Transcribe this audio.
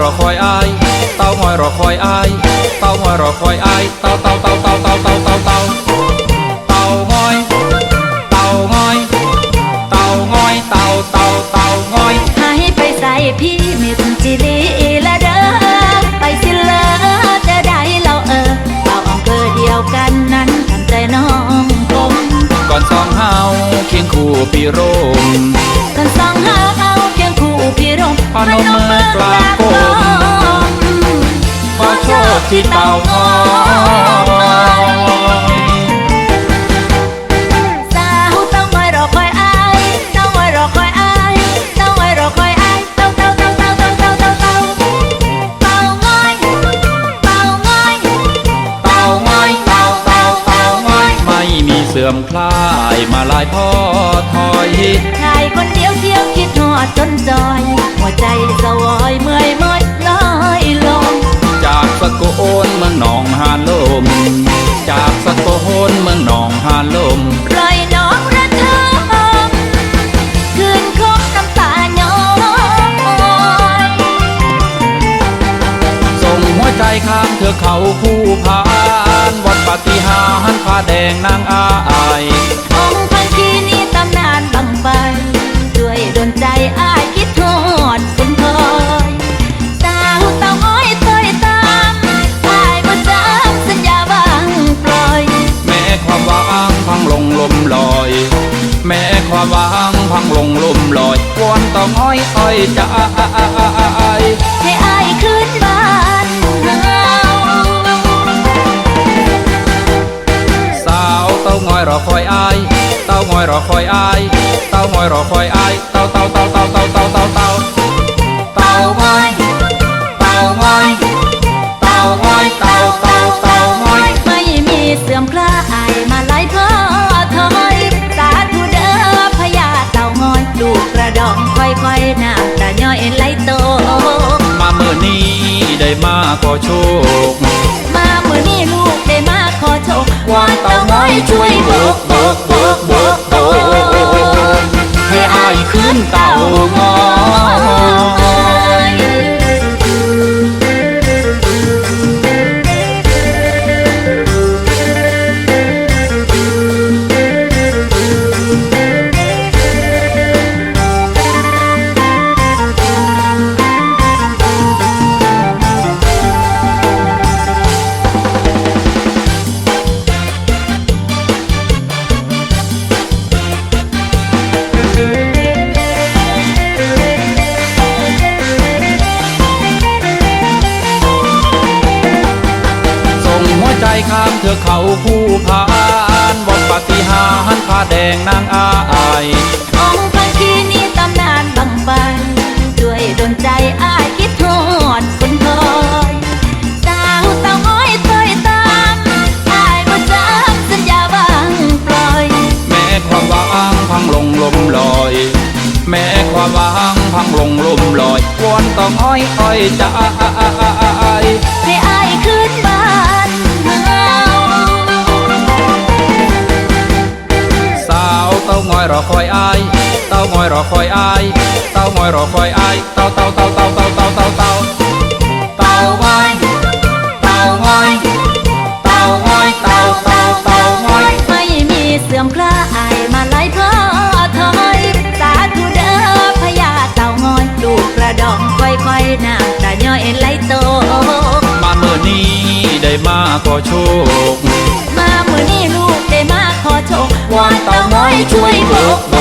รอคอยอายเต่างอยรอคอยอายเต่างอยรอคอยอายเต่าเต่าเต่าเต่าเต่าเต่าเต่าเต่าเต่างอยเต่างอยเต่างอยเต่าเต่าเต่างอยหายไปใส่พี่มิตรจิลีละเด้อไปสิเลอจะได้เราเออเราอำเภอเดียวกันนั้นทำใจน้องผมก่อนสองเฮาเคียงคู่ปีโรมกันสองหาเอาเพียงคู่พี่รงพนมมือกราบก้มขอโชค ที่เต่างอยสาวเต้างอยรอคอยอายเต้างอยรอคอยอายเต้างอยรอคอยอายเต้าเต้าเต้าเต้าเต้าเต้าเต้าเต้าเต้างอยเต้างอยเต่างอยเต่าเต่าเต่างอยไม่มีเสื่อมคลายมาลายพ่อถอยชายคนเดียวเที่ยวคิดหอดจนจอย หัวใจสวอยเมื่อ ผู้พานวัดปฏิหารย์ผ้าแดงนางอายองค์พันคีนี้ตำนานบังไปด้วยดนใจอ้ายคิดทอดคุณคอยสาวเต้าอ้อยเตยตามอ้ายบ่จำสัญญาบางปล่อย แม้ความหวังพังลงลมลอย แม้ความหวังพังลงลมลอยวอนต้องอ้อยอ้อยจะอายให้อ้ายขึ้นบ้าน อยรอคอยอายเต้างอยรอคอยอายเต้างอยรอคอยอายเต้าเต้าเต้าเต้าเต้าเต้าเต้าเต้าเต้างอยเต้างอยเต้างอยเต้าเต้าเต้างอยไม่มีเสื่อมคลายมาไล่พ่อถอยสาธุเด้อพญาเต่างอยลูกกระดองค่อยๆน้ำตาย้อยไหลโตมาเมื่อนี้ได้มาขอโชค เถือกเขาผู้พานวัดปฏิหารย์ผ้าแดงนางอายองค์พันคีนี้ตำนานบังไปด้วยดนใจอ้ายคิดทอดคนคอยสาวเต่างอยเตยตามอ้ายบ่จำสัญญาบางปล่อย แม้ความหวังพังลงลมลอย แม้ความหวังพังลงลมลอยวอนต้องอ้อยอ้อยจะอายให้ งอยรอคอยอายเต้างอยรอคอยอายเต้างอยรอคอยอายเต้าเต้าเต้าเต้าเต้าเต้าเต้าเต้าเต้างอยเต้างอยเต้างอยเต้าเต้าเต้างอยไม่มีเสื่อมคลายมาไล่พ่อถอยสาธุเด้อพญาเต่างอยลูกกระดองค่อยๆน้ำตาย้อยไหลโตมาเมื่อนี้ได้มาขอโชค 2026